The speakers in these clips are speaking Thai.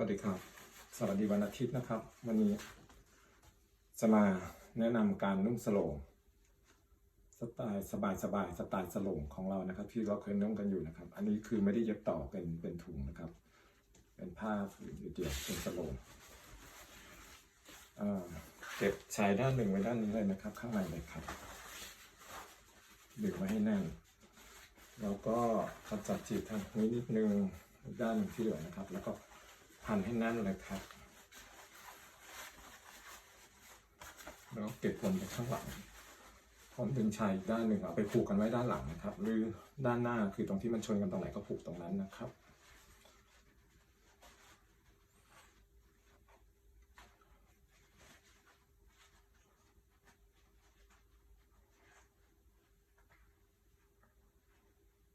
วัสดีครับ สวัสดีวันอาทิตย์นะครับ วันนี้จะมาแนะนำการนุ่งสโลงสไตล์สบายสบายสไตล์สโลงของเรานะครับ ที่เราเคยนุ่งกันอยู่นะครับ อันนี้คือไม่ได้เย็บต่อเป็นเป็นถุงนะครับ เป็นผ้าผืนเดียวเป็นสโลงเก็บชายด้านหนึ่งไว้ด้านนี้เลยนะครับ ข้างในเลยครับดึงไว้ให้แน่นแล้วก็ขจัดจีบทางนี้นิดนึงด้านที่เหลือนะครับ แล้วก็ พันให้แน่นเลยครับ แล้วเก็บลงไปข้างหลังพร้อมดึงชายด้านหนึ่งเอาไปผูกกันไว้ด้านหลังนะครับ หรือด้านหน้าคือตรงที่มันชนกันตรงไหนก็ผูกตรงนั้นนะครับ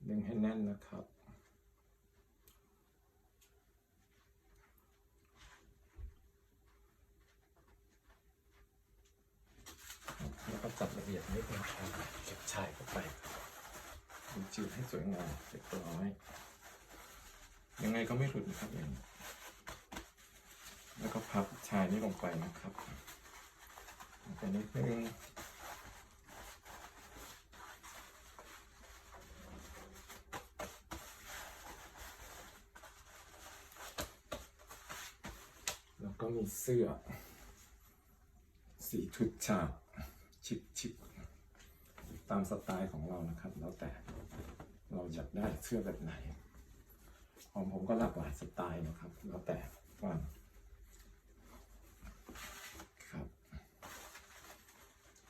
ดึงให้แน่นนะครับ แล้ว ก็จัดระเบียบนิดนึงครับเก็บชายเข้าไปดูจืดให้สวยงามเรียบร้อยยังไงก็ไม่หลุดนะครับอย่างแล้วก็พับชายนี้ลงไปนะครับลงไปนิดนึงแล้วก็มีเสื้อสีชุดฉาบ ชิคชิคตามสไตล์ของเรานะครับ แล้วแต่เราอยากได้เสื้อแบบไหน ของผมก็หลากหลายสไตล์นะครับ แล้วแต่ว่าครับ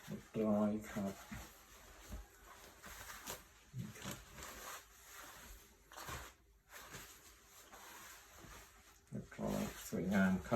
เรียบร้อยครับนี่ครับเรียบร้อยสวยงามครับ